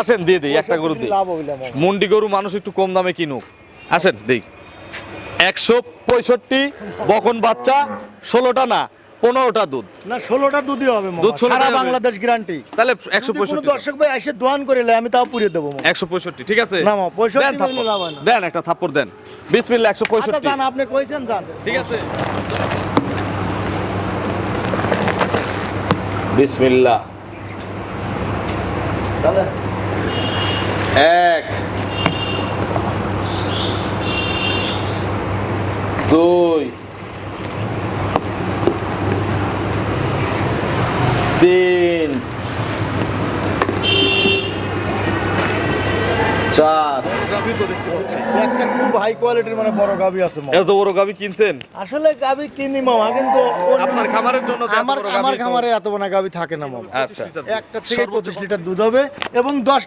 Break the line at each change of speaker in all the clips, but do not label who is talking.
আসেন দিয়ে দিই একটা গরু দিই। মুন্ডি গরু মানুষ একটু কম দামে কিনুক। আসেন দিই। একশো পঁয়ষট্টি বকন বাচ্চা ষোলোটা না পনেরোটা দুধ।
না ষোলোটা দুধই হবে
দুধ
সারা বাংলাদেশ গ্যারান্টি
তাহলে একশো পঁয়ষট্টি।
দর্শক ভাই এসে দোয়ান করে আমি তাও পুড়িয়ে দেবো
একশো পঁয়ষট্টি ঠিক আছে?
না, মা, 65
দেন
নিলে
থাপ্পড়। দেন একটা থাপ্পড় একশো
আচ্ছা
পঁয়ষট্টি।
জান আপনি কইছেন জান
ঠিক আছে। বিসমিল্লা
তাহলে
এক দুই তিন গাভি তো দেখতে পাচ্ছি।
একটা খুব হাই কোয়ালিটির মানে বড় গাবি আছে
এত বড় গাভি কিনছেন?
আসলে গাবি কিনি মামা কিন্তু
আপনার খামারের জন্য
আমার আমার খামারে এত বড় গাবি থাকে না মামা।
আচ্ছা।
একটা থেকে পঁচিশ লিটার দুধ হবে এবং দশ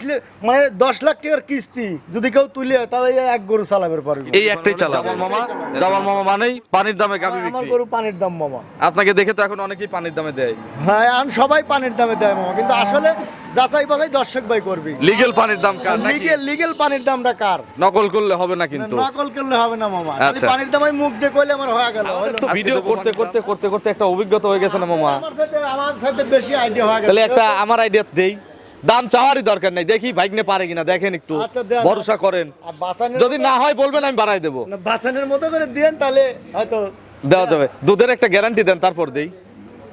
মানে দশ লাখ টাকার কিস্তি। যদি কেউ তুলে তাহলে এক গরু চালাবে পারবে
এই একটাই চালা জামাল মামা জামাল মামা মানেই পানির দামে গাভি
আমার গরু পানির দাম মামা।
আপনাকে দেখে তো এখন অনেকেই পানির দামে দেয়।
হ্যাঁ এখন সবাই পানির দামে দেয় মামা। কিন্তু আসলে যাচাই বাছাই দর্শক ভাই করবি।
লিগেল পানির দাম কার
লিগেল লিগেল পানির দামটা কার?
নকল করলে হবে না কিন্তু।
নকল করলে হবে না মামা। খালি
আচ্ছা।
পানির দাম মুখ দিয়ে কইলে আমার হয়ে গেল।
তো ভিডিও করতে করতে করতে করতে একটা অভিজ্ঞতা হয়ে গেছে না মামা?
আমার সাথে আমার সাথে বেশি আইডিয়া হয়ে গেল
তাহলে একটা আমার আইডিয়া দেই। দাম চাওয়ারই দরকার নাই। দেখি ভাইগনে পারে কিনা দেখেন একটু।
আচ্ছা,
ভরসা করেন। যদি না হয় বলবেন আমি বাড়াই দেবো।
না, বাসানের মতো করে দিয়েন তাহলে হয়তো
দেওয়া যাবে। দুধের একটা গ্যারান্টি দেন তারপর দেই।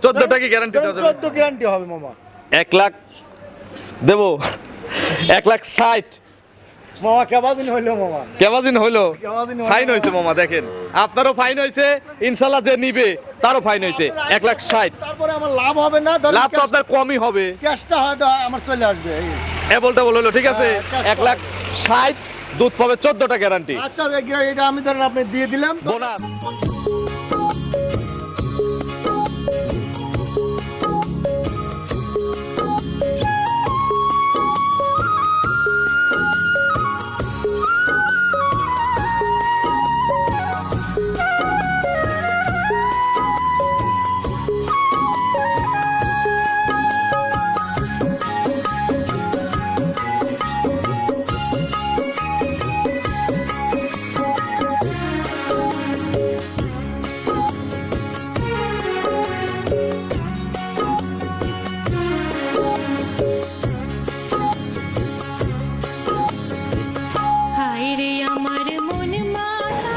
চোদ্দটা কি গ্যারান্টি দেওয়া যাবে?
চোদ্দ গ্যারান্টি হবে মামা।
এক লাখ দেবো। এক লাখ ষাট।
মামা কেবাদিন হইল মামা?
কেবাদিন হইল? ফাইন হয়েছে মামা দেখেন। আপনারও ফাইন হয়েছে ইনশাল্লাহ যে নিবে তারও ফাইন হয়েছে এক লাখ ষাট।
তারপরে আমার লাভ হবে না ধরেন
লাভ তো আপনার কমই হবে।
ক্যাশটা হয়তো আমার চলে আসবে
ঠিক আছে?
হ্যাঁ,
এক লাখ ষাট দুধ পাবে চোদ্দটা গ্যারান্টি
আচ্ছা এটা আমি ধরেন আপনি দিয়ে দিলাম।
বোনাস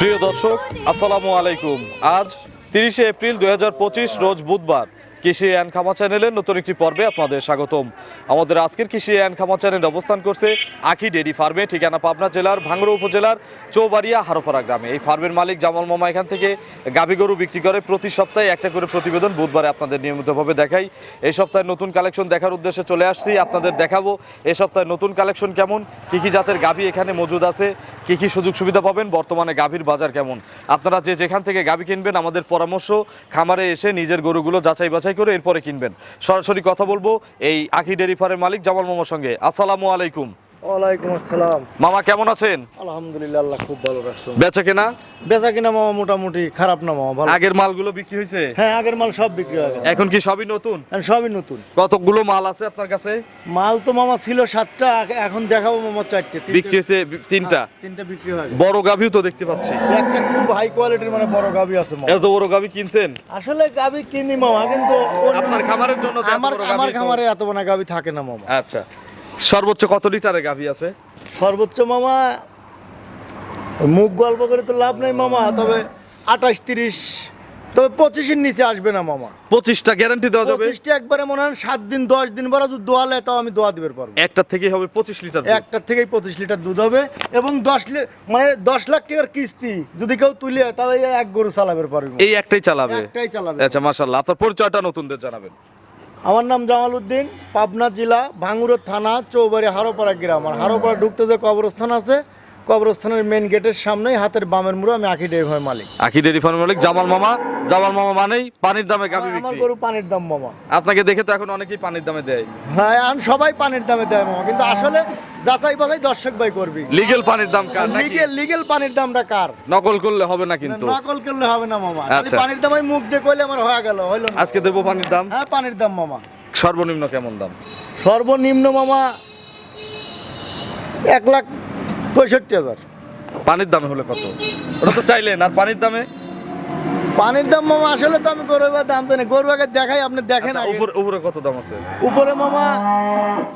প্রিয় দর্শক আসসালামু আলাইকুম। আজ তিরিশে এপ্রিল দু হাজার পঁচিশ রোজ বুধবার। কৃষি অ্যান্ড খামা চ্যানেলের নতুন একটি পর্বে আপনাদের স্বাগতম। আমাদের আজকের কৃষি অ্যান্ড খামা চ্যানেল অবস্থান করছে আখি ডেরি ফার্মে, ঠিকানা পাবনা জেলার ভাঙ্গড়া উপজেলার চৌবাড়িয়া হারোপাড়া গ্রামে। এই ফার্মের মালিক জামাল মামা এখান থেকে গাভী গরু বিক্রি করে প্রতি সপ্তাহে একটা করে প্রতিবেদন বুধবারে আপনাদের নিয়মিতভাবে দেখাই। এই সপ্তাহে নতুন কালেকশন দেখার উদ্দেশ্যে চলে আসছি, আপনাদের দেখাবো এই সপ্তাহে নতুন কালেকশন কেমন, কী কী জাতের গাভী এখানে মজুদ আছে, কী কী সুযোগ সুবিধা পাবেন, বর্তমানে গাভীর বাজার কেমন। আপনারা যে যেখান থেকে গাভী কিনবেন, আমাদের পরামর্শ খামারে এসে নিজের গরুগুলো যাচাই বাছাই করে এরপরে কিনবেন। সরাসরি কথা বলব, এই আখি ডেরি ফার্মের মালিক জামাল মামার সঙ্গে। আসসালামু আলাইকুম।
ওয়ালাইকুম আসসালাম।
মামা কেমন আছেন?
আলহামদুলিল্লাহ আল্লাহ খুব ভালো রাখছো।
বেচা কেনা?
বেচা কিনা মামা মোটামুটি খারাপ না মামা ভালো।
আগের মালগুলো বিক্রি হয়েছে?
হ্যাঁ আগের মাল সব বিক্রি হয়ে গেছে।
এখন কি সবই নতুন?
সবই নতুন।
কতগুলো মাল আছে আপনার কাছে?
মাল তো মামা ছিল সাতটা এখন দেখাবো মামা চারটে
বিক্রি হয়েছে তিনটা।
হ্যাঁ, তিনটা বিক্রি হয়ে
বড় গাভীও তো দেখতে পাচ্ছি।
একটা খুব হাই কোয়ালিটির মানে বড় গাবি আছে মামা।
এত বড় গাভী কিনছেন?
আসলে গাবি কিনি মামা কিন্তু
আপনার খামারের জন্য
আমার আমার
গাভী
খামারে এত বড় গাবি থাকে না মামা।
আচ্ছা। সর্বোচ্চ কত লিটারে গাভী আছে?
সর্বোচ্চ মামা মুখ গল্প করে তো লাভ নাই মামা তবে আঠাশ তিরিশ তবে পঁচিশের নিচে আসবে না মামা।
পঁচিশটা গ্যারান্টি দেওয়া যাবে?
পঁচিশটা একবারে মনে হয় সাত দিন দশ দিন পরে যদি দোয়ালে তাও আমি দোয়া দিতে পারব।
একটা থেকেই হবে পঁচিশ লিটার দুধ।
একটার থেকেই পঁচিশ লিটার দুধ হবে এবং দশ মানে দশ লাখ টাকার কিস্তি যদি কেউ তুলে তাহলে এক গরু চালাবে পারবে।
এই একটাই চালাবে?
একটাই চালাবে।
আচ্ছা মাশাল্লাহ আপনার পরিচয়টা নতুনদের জানাবেন।
আমার নাম জামাল উদ্দিন, পাবনা জেলা ভাঙ্গুরের থানা, চৌবাড়ি হারোপাড়া গ্রাম। আর হারোপাড়া ঢুকতে যে কবরস্থান আছে কবরস্থানের মেন গেটের সামনেই হাতের বামের মুড়ো আমি আখি ডেভ মালিক।
আখি ডেরি ফার্ম মালিক জামাল মামা। জামাল মামা মানেই পানির দামে গাভী
আমার গরু পানির দাম মামা।
আপনাকে দেখে তো এখন অনেকেই পানির দামে দেয়।
হ্যাঁ এখন সবাই পানির দামে দেয় মামা কিন্তু আসলে যাচাই বাছাই দর্শক ভাই করবি।
লিগেল পানির দাম কার
লিগেল লিগেল পানির দামটা কার?
নকল করলে হবে না কিন্তু।
নকল করলে হবে না মামা। খালি
আচ্ছা।
পানির দাম আমি মুখ দিয়ে কইলে আমার হয়ে গেল হইল না।
আজকে দেবো পানির দাম?
হ্যাঁ পানির দাম মামা।
সর্বনিম্ন কেমন দাম?
সর্বনিম্ন মামা এক লাখ পঁয়ষট্টি হাজার।
পানির দামে হলে কত? ওটা তো চাইলেন আর পানির দামে?
পানির দাম মামা আসলে তো আমি গরু দাম জানি। গরু আগে দেখাই আপনি দেখেন
আচ্ছা, উপরে উপরে কত দাম আছে?
উপরে মামা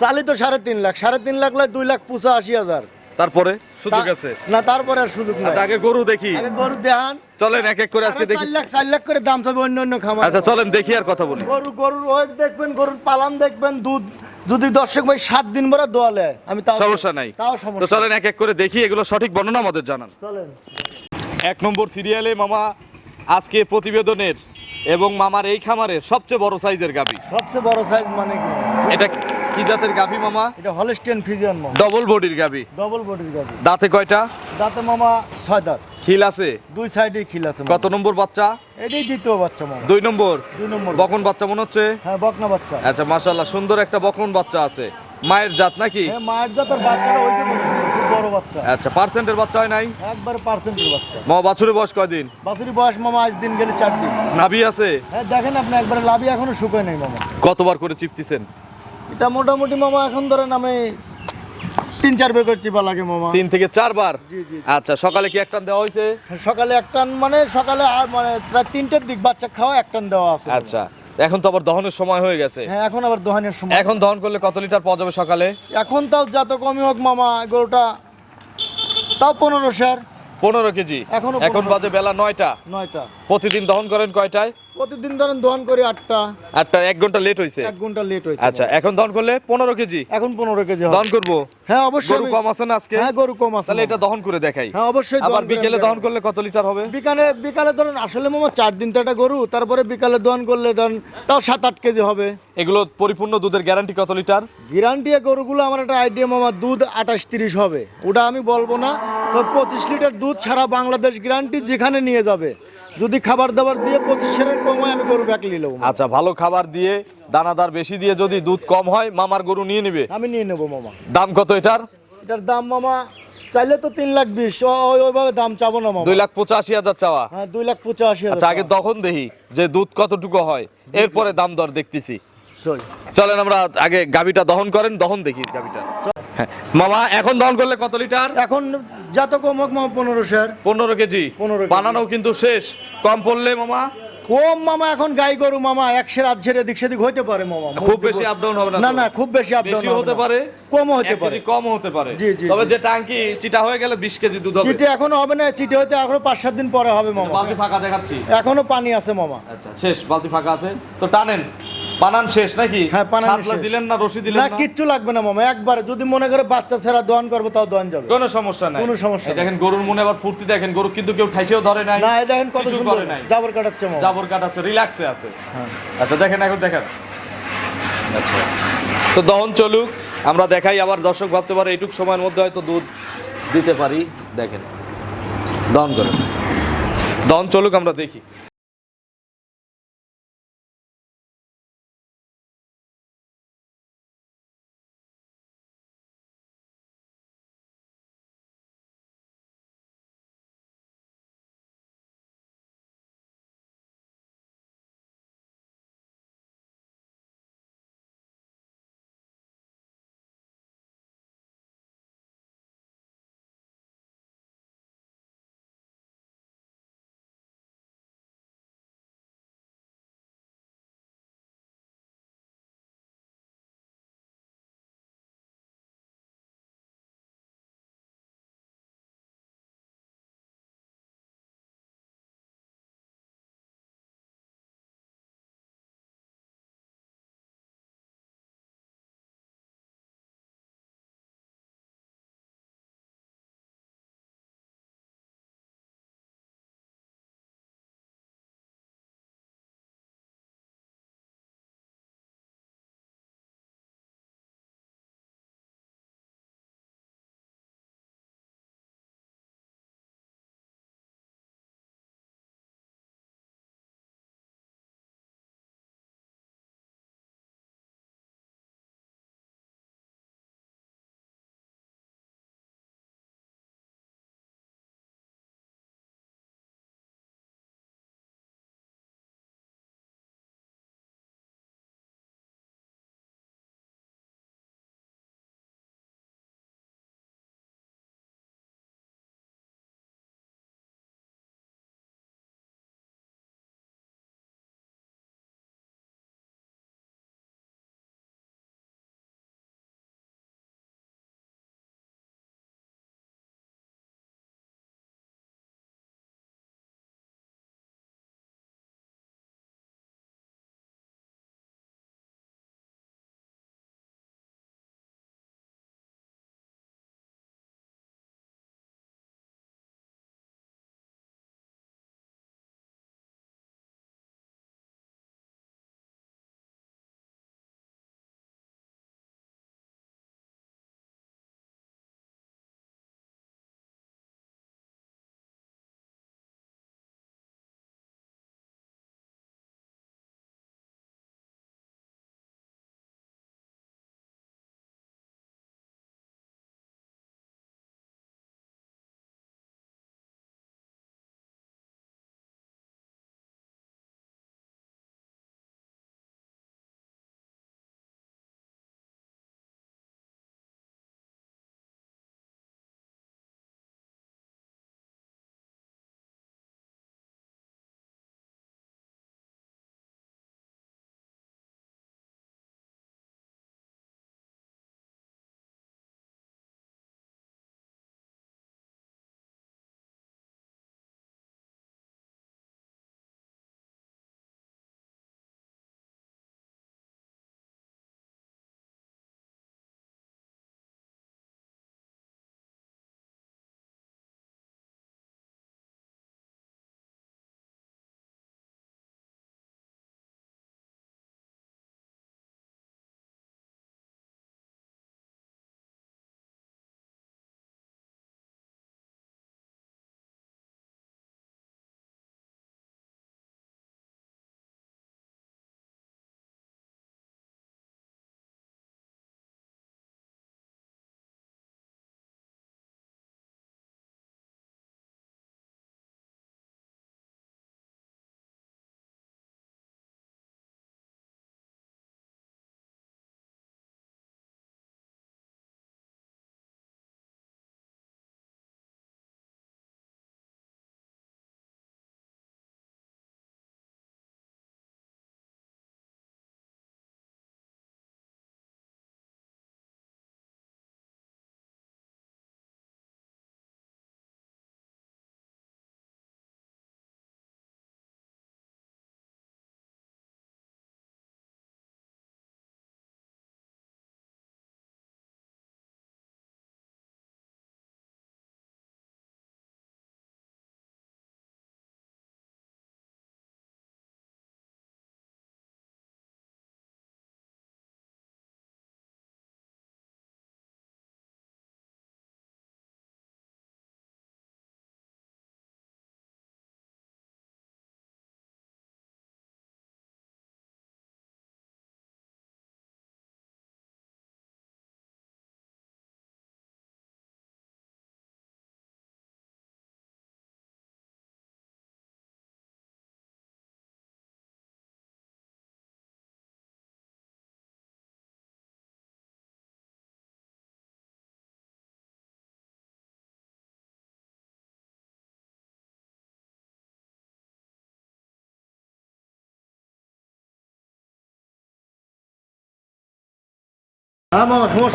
চালি তো সাড়ে তিন লাখ। সাড়ে তিন লাখ দুই লাখ পঁচাশি হাজার।
তারপরে? সুযোগ আছে?
না তারপরে আর সুযোগ নাই।
আচ্ছা আগে গরু দেখি।
গরু দেখান।
চলেন এক এক করে আজকে দেখি।
লাখ লাখ করে দাম চাবে অন্য অন্য খামার।
আচ্ছা চলেন দেখি আর কথা বলি।
গরু গরুর ওয়েট দেখবেন গরুর পালান দেখবেন দুধ যদি দর্শক ভাই সাত দিন পরে দোয়া লে আমি তাও
সমস্যা নাই।
তাও সমস্যা তো
চলেন এক এক করে দেখি এগুলো সঠিক বর্ণনা আমাদের জানান।
চলেন।
এক নম্বর সিরিয়ালে মামা আজকে প্রতিবেদনের এবং মামার এই খামারের সবচেয়ে বড় সাইজের গাবি
সবচেয়ে বড় সাইজ মানে কি?
এটা কি জাতের গাবি মামা?
এটা হলস্টেন ফিজিয়ান মামা।
ডবল বডির গাবি
ডবল বডির গাবি
দাঁতে কয়টা?
দাঁতে মামা ছয় দাঁত।
খিল আছে?
দুই সাইডে খিল আছে
কত নম্বর বাচ্চা?
এটাই দ্বিতীয় বাচ্চা মামা।
দুই নম্বর?
দুই নম্বর
বকন বাচ্চা মনে হচ্ছে?
হ্যাঁ বকনা বাচ্চা।
আচ্ছা মাশাল্লাহ সুন্দর একটা বকন বাচ্চা আছে। মায়ের জাত নাকি?
হ্যাঁ মায়ের জাতের বাচ্চাটা হয়েছে মনে হয়, খুব বড় বাচ্চা।
আচ্ছা পার্সেন্টের বাচ্চা হয় নাই?
একবার পার্সেন্টের বাচ্চা।
মামা বাছুরের বয়স কয়দিন?
বাছুরি বয়স মামা আজ দিন গেলে চার দিন।
নাভি আছে?
হ্যাঁ দেখেন আপনি একবারে লাভি এখনও শুকায় নাই মামা।
কতবার করে চিপতিছেন?
এটা মোটামুটি মামা এখন ধরেন আমি তিন চার বের করছি বা লাগে মামা।
তিন থেকে চারবার। আচ্ছা সকালে কি একটা দেওয়া হয়েছে?
সকালে এক টান মানে সকালে মানে প্রায় তিনটের দিক বাচ্চা খাওয়া এক টান দেওয়া আছে।
আচ্ছা এখন তো আবার দহনের সময় হয়ে গেছে।
হ্যাঁ এখন আবার দহনের সময়।
এখন দহন করলে কত লিটার পাওয়া যাবে সকালে?
এখন তাও যত কমই হোক মামা গরুটা তাও পনেরো শেয়ার।
পনেরো কেজি।
এখনও
এখন বাজে বেলা নয়টা।
নয়টা।
প্রতিদিন দহন করেন কয়টায়?
প্রতিদিন ধরেন দোহান করি আটটা।
আটটা এক ঘণ্টা লেট হয়েছে
এক ঘণ্টা লেট হয়েছে
আচ্ছা এখন দহন করলে পনেরো কেজি?
এখন পনেরো কেজি।
দহন করব?
হ্যাঁ অবশ্যই।
গরু কম আছে না আজকে?
হ্যাঁ গরু কম আছে
তাহলে এটা দহন করে দেখাই।
হ্যাঁ অবশ্যই
আবার বিকেলে দহন করলে কত লিটার হবে?
বিকালে বিকালে ধরুন আসলে মামা চার দিন তো একটা গরু তারপরে বিকালে দহন করলে ধরুন তাও সাত আট কেজি হবে।
এগুলো পরিপূর্ণ দুধের গ্যারান্টি কত লিটার
গ্যারান্টি গরুগুলো আমার একটা আইডিয়া মামা দুধ আঠাশ তিরিশ হবে। ওটা আমি বলব না তো পঁচিশ লিটার দুধ ছাড়া বাংলাদেশ গ্যারান্টি যেখানে নিয়ে যাবে। যদি খাবার দাবার দিয়ে পঁচিশের হয় আমি গরু ব্যাক নেব
আচ্ছা ভালো খাবার দিয়ে দানাদার বেশি দিয়ে যদি দুধ কম হয় মামার গরু নিয়ে নিবে?
আমি নিয়ে নেব মামা।
দাম কত এটার?
এটার দাম মামা চাইলে তো তিন লাখ বিশ ওই- ওইভাবে দাম চাবো না মামা।
দুই লাখ পঁচাশি হাজার চাওয়া?
হ্যাঁ দুই লাখ পঁচাশি হাজার
আচ্ছা আগে তখন দেখি যে দুধ কতটুকু হয়। এরপরে দাম দর দেখতেছি। চলেন আমরা আগে গাবিটা দহন করেন দহন দেখি গাবিটা। হ্যাঁ। মামা এখন দহন করলে কত লিটার?
এখন যত কম হোক মামা পনেরো শেয়ার
পনেরো কেজি।
15 কেজি।
বানানো কিন্তু শেষ। কম পড়লে মামা?
কম মামা এখন গাই গরু মামা একশের আধশের এদিক সেদিক হইতে পারে মামা।
খুব বেশি আপ ডাউন হবে না
না না খুব বেশি আপ
বেশি হতে পারে?
কমও হতে পারে।
কমও হতে পারে।
জি, জি,
তবে যে টাঙ্কি চিটা হয়ে গেলে বিশ কেজি দুধ হবে।
চিটে এখনও হবে না চিটে হইতে এখনও পাঁচ সাত দিন পরে হবে মামা।
বালতি ফাঁকা দেখাচ্ছি।
এখনও পানি আছে মামা।
আচ্ছা শেষ বালতি ফাঁকা আছে। তো টানেন। বানান শেষ নাকি?
হ্যাঁ, বানান।
দিলেন না রশি দিলেন
না কিচ্ছু লাগবে না মামা একবারে যদি মনে করে বাচ্চা ছেড়া দোয়ান করব তাও দোয়ান যাবে।
কোনো সমস্যা নাই।
কোনো সমস্যা
দেখেন গরুর মনে আবার ফুর্তি দেখেন গরু কিন্তু কেউ ঠাইছেও ধরে নাই
না দেখেন কত সুন্দর জাবর কাটাচ্ছে মামা।
জাবর কাটাচ্ছে রিল্যাক্সে আছে।
হ্যাঁ।
আচ্ছা দেখেন এখন দেখেন। আচ্ছা। তো দহন চলুক আমরা দেখাই আবার দর্শক ভাবতে পারে এইটুক সময়ের মধ্যে হয়তো দুধ দিতে পারি। দেখেন দহন করেন। দহন চলুক আমরা দেখি।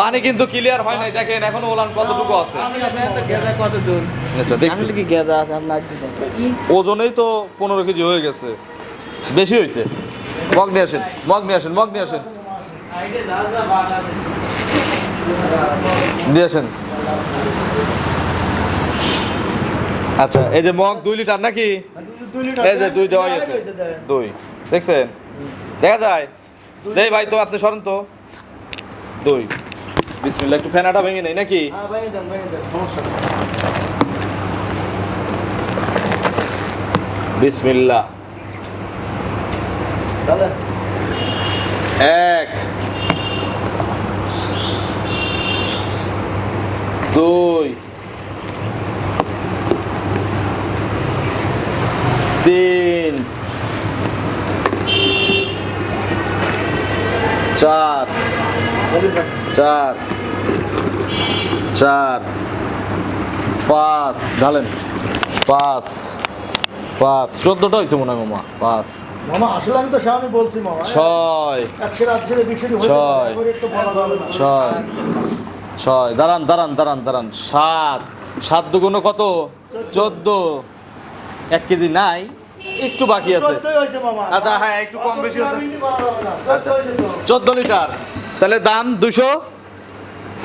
পানি কিন্তু ক্লিয়ার হয় নাই দেখেন এখনও ওলান কতটুকু আছে।
কত
আচ্ছা দেখছি।
কি গেদা আছে? আপনার
ওজনেই তো পনেরো কেজি হয়ে গেছে। বেশি হয়েছে? মগ নিয়ে আসেন মগ নিয়ে আসেন মগ নিয়ে আসেন। দিয়ে আসেন। আচ্ছা এই যে মগ দুই লিটার নাকি? এই যে দুই
রয়েছে, দেখেন।
দুই। দেখছেন? দেখা যায়। দেই ভাই তো আপনি সরেন তো। দুই। বিসমিল্লাহ একটু ফেনাটা ভেঙে নেই নাকি?
হ্যাঁ
বিসমিল্লাহ। এক। দুই। তিন। চার। চার চার পাঁচ ঢালেন। পাঁচ পাঁচ চোদ্দটা হয়েছে মনে হয় মামা পাঁচ।
মামা আসলে আমি তো সামনে বলছি মামা
ছয়।
একশো আটশো বিশে হয়ে
ছয়।
না।
ছয়। ছয়। দাঁড়ান দাঁড়ান দাঁড়ান দাঁড়ান। সাত। সাত দুগুণ কত? চোদ্দ। এক কেজি নাই একটু বাকি আছে। আচ্ছা হ্যাঁ একটু কম বেশি আছে
তো।
চোদ্দ লিটার। তাহলে দাম দুশো?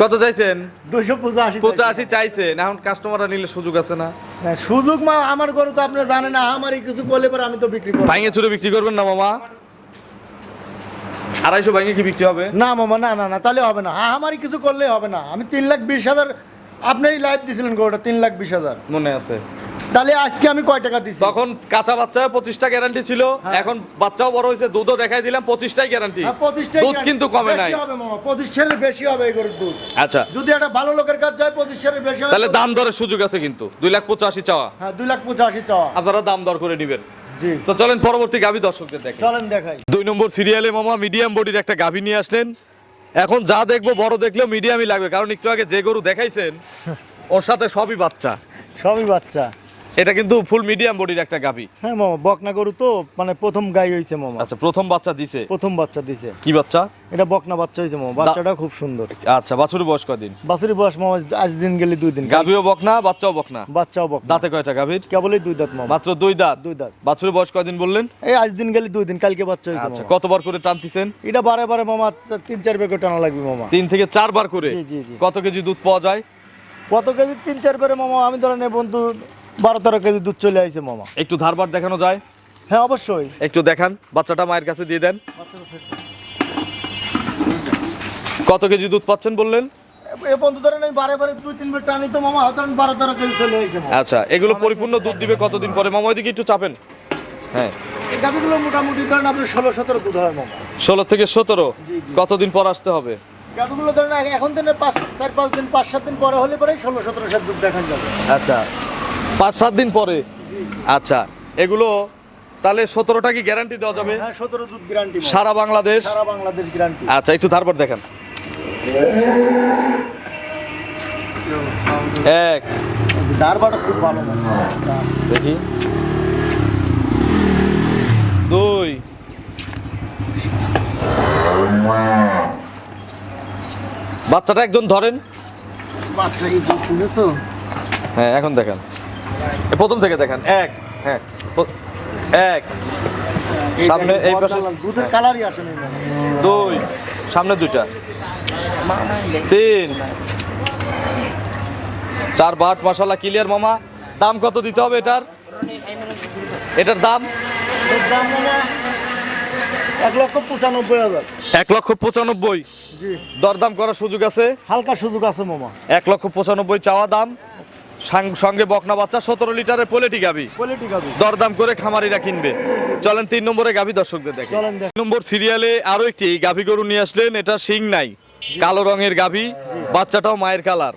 কত চাইছেন?
দুশো পঁচাশি
পঁচাশি চাইছেন। এখন কাস্টমাররা নিলে সুযোগ আছে না?
হ্যাঁ, সুযোগ মা আমার গরু তো আপনি জানেন না আমারই কিছু বলে পরে আমি তো বিক্রি করব।
ভাঙে চুরে বিক্রি করবেন না মামা? আড়াইশো ভাঙে কি বিক্রি হবে?
না মামা না না না তাহলে হবে না। আমারই কিছু করলে হবে না। আমি তিন লাখ বিশ হাজার আপনি লাইভ দিয়েছিলেন গরুটা তিন লাখ বিশ হাজার।
মনে আছে।
তাহলে আজকে আমি কয় টাকা দিছি?
তখন কাঁচা বাচ্চা পঁচিশটা গ্যারান্টি ছিল।
হ্যাঁ।
এখন বাচ্চাও বড় হয়েছে দুধও দেখাই দিলাম পঁচিশটাই গ্যারান্টি দুধ কিন্তু কমে নাই।
বেশি হবে মামা পঁচিশ ছেলে বেশি হবে এই গরুর দুধ।
আচ্ছা।
যদি একটা ভালো লোকের কাছে যায় পঁচিশ ছেলে বেশি হবে
তাহলে দাম দরের সুযোগ আছে কিন্তু দুই লাখ পঁচাশি চাওয়া।
হ্যাঁ দুই লাখ পঁচাশি চাওয়া।
আপনারা দাম দর করে নেবেন।
জি।
তো চলেন পরবর্তী গাভী দর্শকদের দেখেন
চলেন দেখাই।
দুই নম্বর সিরিয়ালে মামা মিডিয়াম বডির একটা গাভী নিয়ে আসলেন। এখন যা দেখব বড় দেখলেও মিডিয়ামই লাগবে কারণ একটু আগে যে গরু দেখাইছেন ওর সাথে সবই বাচ্চা।
সবই বাচ্চা।
এটা কিন্তু ফুল মিডিয়াম বডির একটা গাভী।
হ্যাঁ মামা বকনা গরু তো মানে প্রথম গাই হয়েছে মামা।
আচ্ছা প্রথম বাচ্চা দিছে?
প্রথম বাচ্চা দিছে।
কি বাচ্চা?
এটা বকনা বাচ্চা হয়েছে মামা বাচ্চাটা খুব সুন্দর।
আচ্ছা বাছুর বয়স কদিন
বাছুরি বয়স মামা আজ দিন গেলে দুই দিন।
গাভীও বকনা বাচ্চাও বকনা?
বাচ্চাও বকনা।
দাঁতে কয়টা গাভীর?
কেবলই দুই দাঁত মামা।
মাত্র দুই দাঁত?
দুই দাঁত।
বাছুরের বয়স কদিন বললেন?
এই আজ দিন গেলে দুই দিন কালকে বাচ্চা হয়েছে
আচ্ছা কতবার করে টানতেছেন?
এটা বারে বারে মামা তিন চার বেগে টানা লাগবে মামা।
তিন থেকে চারবার করে?
জি, জি, জি।
কত কেজি দুধ পাওয়া যায়?
কত কেজি? তিন চার বেড়ে মামা আমি ধরেন বন্ধু বারো তেরো কেজি দুধ চলে আইছে মামা।
একটু ধারবার দেখানো যায়?
হ্যাঁ অবশ্যই।
একটু দেখান বাচ্চাটা মায়ের কাছে দিয়ে দেন। কত কেজি দুধ পাচ্ছেন বললেন?
এ বন্ধু ধরেন আমি বারে বারে দুই তিন টানি তো মামা হয়তো আমি বারো তেরো কেজি চলে আইছে
আচ্ছা এগুলো পরিপূর্ণ দুধ দিবে কতদিন পরে? মামা ওইদিকে একটু চাপেন। হ্যাঁ।
এই গাভিগুলো মোটামুটি ধরেন আপনার ষোলো সতেরো দুধ হয় মামা।
ষোলো থেকে সতেরো। কতদিন পর আসতে হবে?
গাভিগুলো ধরেন এক- এখন দিনে পাঁচ চার পাঁচ দিন পাঁচ সাত দিন পরে হলে পরে ষোলো সতেরো সাত দুধ দেখান যাবে।
আচ্ছা। পাঁচ সাত দিন পরে। আচ্ছা এগুলো তাহলে সতেরোটা কি গ্যারান্টি দেওয়া যাবে?
হ্যাঁ সতেরো দুধ গ্যারান্টি
সারা বাংলাদেশ?
সারা বাংলাদেশ গ্যারান্টি
আচ্ছা একটু তারপর দেখান। এক।
দারবাটা খুব ভালো।
দেখি। দুই। বাচ্চাটা একজন ধরেন।
বাচ্চা তো?
হ্যাঁ এখন দেখান। প্রথম থেকে দেখেন। এক হ্যাঁ। এক। সামনে এই পাশে
দুধের কালারই আসে
দুই। সামনে দুইটা। তিন। চার বাট মশালা ক্লিয়ার মামা। দাম কত দিতে হবে এটার? এটার দাম?
এক লক্ষ পঁচানব্বই হাজার।
এক লক্ষ পঁচানব্বই। দরদাম করার সুযোগ আছে?
হালকা সুযোগ আছে মামা।
এক লক্ষ পঁচানব্বই চাওয়া দাম? সঙ্গে বকনা বাচ্চা সতেরো লিটারের পোলেটি গাবি দরদাম করে খামারিরা কিনবে। চলেন তিন নম্বরে গাভী দর্শকদের দেখেন তিন নম্বর সিরিয়ালে আরও একটি গাভী গরু নিয়ে আসলেন এটা শিং নাই কালো রঙের গাভী বাচ্চাটাও মায়ের কালার।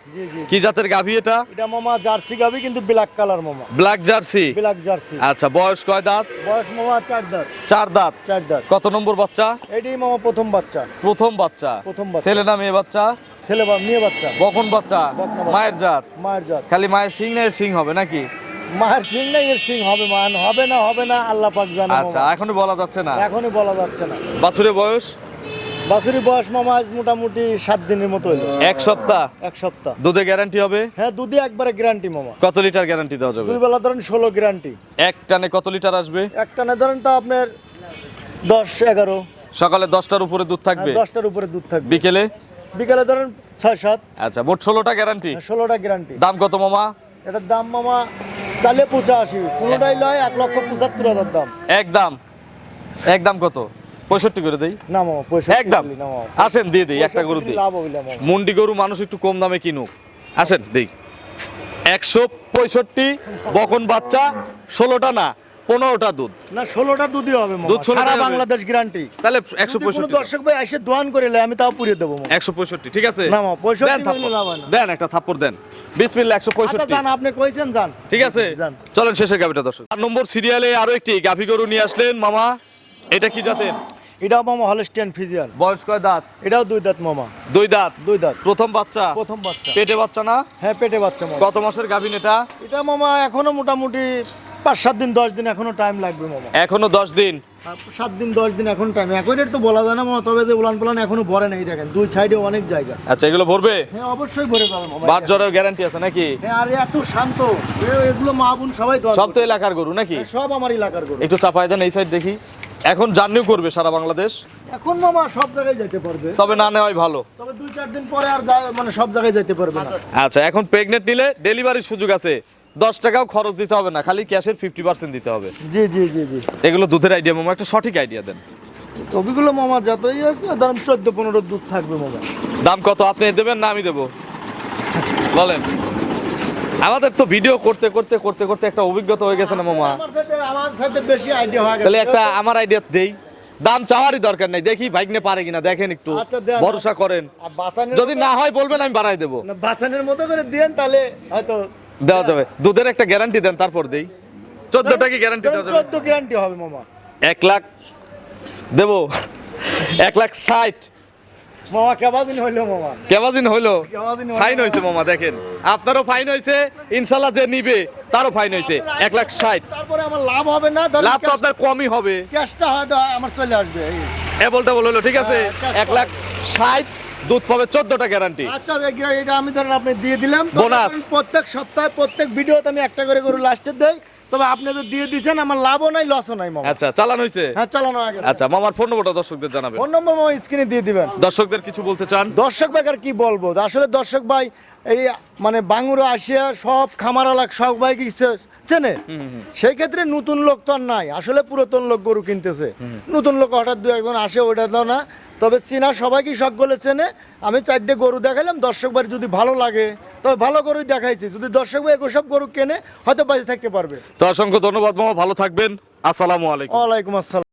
কি জাতের গাভী এটা?
এটা মামা জার্সি গাভি কিন্তু ব্ল্যাক কালার মামা।
Black jersey?
Black jersey.
আচ্ছা বয়স কয় দাঁত?
বয়স মামা চার দাঁত।
চার দাঁত।
চার দাঁত।
কত নম্বর বাচ্চা?
এটাই মামা প্রথম বাচ্চা।
প্রথম বাচ্চা।
প্রথম বাচ্চা।
ছেলে না মেয়ে বাচ্চা?
ছেলে বা মেয়ে বাচ্চা?
বকন বাচ্চা মায়ের জাত।
মায়ের জাত।
খালি মায়ের সিং না এর সিং হবে নাকি?
মায়ের সিং না এর সিং হবে মান হবে না হবে না আল্লাহ পাক জানে।
আচ্ছা
মামা।
এখনই বলা যাচ্ছে না?
এখনই বলা যাচ্ছে না।
বাছুরের বয়স?
বাছুরি বয়স মামা আজ মোটামুটি সাত দিনের মতো হলো
এক সপ্তাহ?
এক সপ্তাহ।
দুধে গ্যারান্টি হবে?
হ্যাঁ দুধে একবারে গ্যারান্টি মামা।
কত লিটার গ্যারান্টি দেওয়া যাবে?
দুই বেলা ধরেন ষোলো গ্যারান্টি
এক টানে কত লিটার আসবে?
একটা না ধরেন তা আপনার দশ এগারো।
সকালে দশটার উপরে দুধ থাকবে?
হ্যাঁ, দশটার উপরে দুধ থাকবে।
বিকেলে?
বিকালে ধরেন ছয় সাত।
আচ্ছা মোট ষোলোটা গ্যারান্টি
ষোলোটা গ্যারান্টি
দাম কত মামা?
এটার দাম মামা চালে পঁচাশি। কোনোটাই লয় এক লক্ষ পঁচাত্তর হাজার দাম।
একদম একদম কত? পঁয়ষট্টি করে দেই।
না মামা পয়সা
একদম আসেন দিয়ে দিই একটা গরু দিই। মুন্ডি গরু মানুষ একটু কম দামে কিনুক। আসেন দিই। একশো পঁয়ষট্টি বকন বাচ্চা ষোলোটা না? পনেরোটা দুধ।
না ষোলোটা দুধই হবে
দুধ
সারা বাংলাদেশ গ্যারান্টি
তাহলে একশো পঁয়ষট্টি।
দর্শক ভাই এসে দোয়ান করে আমি তাও পুড়িয়ে দেবো
একশো পঁয়ষট্টি ঠিক আছে?
না, 65
দেন একটা থাপ্পড় দেন। বিসমিল্লা একশো
আচ্ছা
পঁয়ষট্টি
জান আপনি কইছেন জান।
ঠিক আছে? চলেন শেষের গাভিটা দর্শক। চার নম্বর সিরিয়ালে আরও একটি গাভি গরু নিয়ে আসলেন। মামা এটা কি জাতের?
এটাও মামা হলস্টিয়ান ফিজিয়ান
বয়স কয় দাঁত?
এটাও দুই দাঁত মামা।
দুই দাঁত?
দুই দাঁত।
প্রথম বাচ্চা?
প্রথম বাচ্চা।
পেটে বাচ্চা না?
হ্যাঁ পেটে বাচ্চা মামা।
কত মাসের গাভিন এটা?
এটা মামা এখনও মোটামুটি পাঁচ সাত দিন দশ দিন এখনও টাইম লাগবে মামা।
এখনও দশ দিন?
সাত দিন দশ দিন এখন টাইম এখন তো বলা যায় না মামা তবে যে উলান পালান এখনও ভরে নেই দেখেন দুই সাইডে অনেক জায়গা।
আচ্ছা এগুলো ভরবে?
হ্যাঁ অবশ্যই ভরে পাবে মামা।
বাদ জ্বরের গ্যারান্টি আছে নাকি?
হ্যাঁ আর এত শান্ত। এগুলো মা বোন সবাই
সব তো এলাকার গরু নাকি?
হ্যাঁ, সব আমার এলাকার গরু।
একটু চাপাই দেন এই সাইড দেখি। এখন জার্নিও করবে সারা বাংলাদেশ?
এখন মামা সব জায়গায় যেতে পারবে।
তবে না নেওয়াই ভালো।
তবে দুই চার দিন পরে আর মানে সব জায়গায় যেতে পারবে না।
আচ্ছা এখন প্রেগনেন্ট নিলে ডেলিভারির সুযোগ আছে। দশ টাকাও খরচ দিতে হবে না খালি ক্যাশের ফিফটি পার্সেন্ট দিতে হবে।
জি জি জি জি।
এগুলো দুধের আইডিয়া মামা একটা সঠিক আইডিয়া দেন।
ওগুলো মামা যতই ধরেন চোদ্দ পনেরো দুধ থাকবে মামা।
দাম কত? আপনি দেবেন না আমি দেবো। বলেন। আমাদের তো ভিডিও করতে করতে করতে করতে একটা অভিজ্ঞতা হয়ে গেছে না মামা?
আমার সাথে বেশি আইডিয়া হয়ে গেছে।
তাহলে একটা আমার আইডিয়া দেই। দাম চাওয়ারই দরকার নাই। দেখি ভাইগনে পারে কিনা দেখেন একটু।
আচ্ছা,
ভরসা করেন। যদি না হয় বলবেন আমি বাড়াই দেবো।
না, বাসানের মতো করে দিয়েন তাহলে হয়তো
দেওয়া যাবে। দুধের একটা গ্যারান্টি দেন তারপর দেই। চোদ্দটা কি গ্যারান্টি দেওয়া যাবে?
চোদ্দ গ্যারান্টি হবে মামা।
এক লাখ দেবো। এক লাখ ষাট।
মামা কেবাদিন হইল মামা।
কেবাদিন হইল? ফাইন মামা দেখেন। আপনারও ফাইন হয়েছে ইনশাল্লাহ যে নিবে তারও ফাইন এক লাখ ষাট।
তারপরে আমার লাভ হবে না ধরেন
লাভ তো আপনার কমই হবে।
ক্যাশটা হয়তো আমার চলে আসবে
বলতে ঠিক আছে?
হ্যাঁ,
এক লাখ ষাট। দুধ পাবে চোদ্দটা গ্যারান্টি
আচ্ছা এটা আমি ধরেন আপনি দিয়ে দিলাম। ধরেন প্রত্যেক সপ্তাহে প্রত্যেক ভিডিওতে আমি একটা করে করে লাস্টে দেই। তবে আপনি তো দিয়ে দিয়েছেন আমার লাভও নাই লসও নাই মামা।
আচ্ছা চালান হয়েছে?
হ্যাঁ চালানো আগে
আচ্ছা মামার ফোন নম্বরটা দর্শকদের জানাবেন।
ফোন নম্বর মামা স্ক্রিনে দিয়ে দিবেন।
দর্শকদের কিছু বলতে চান?
দর্শক ভাই আর কি বলব? আসলে দর্শক ভাই এই মানে বাঙুরা আসিয়া সব খামার আলাক সব ভাই কি চেনে সেই ক্ষেত্রে নতুন লোক তো আর নাই। আসলে পুরাতন লোক গরু কিনতেছে। নতুন লোক হঠাৎ দু একজন আসে ওটা তো না। তবে চেনা সবাইকে বলে চেনে। আমি চারটে গরু দেখালাম দর্শক বাড়ি যদি ভালো লাগে তবে ভালো গরুই দেখাইছি। যদি দর্শক বাড়ি সব গরু কেনে হয়তো বাজে থাকতে পারবে।
তো অসংখ্য ধন্যবাদ মামা। ভালো থাকবেন। আসসালামু আলাইকুম।
ওয়ালাইকুম আসসালাম।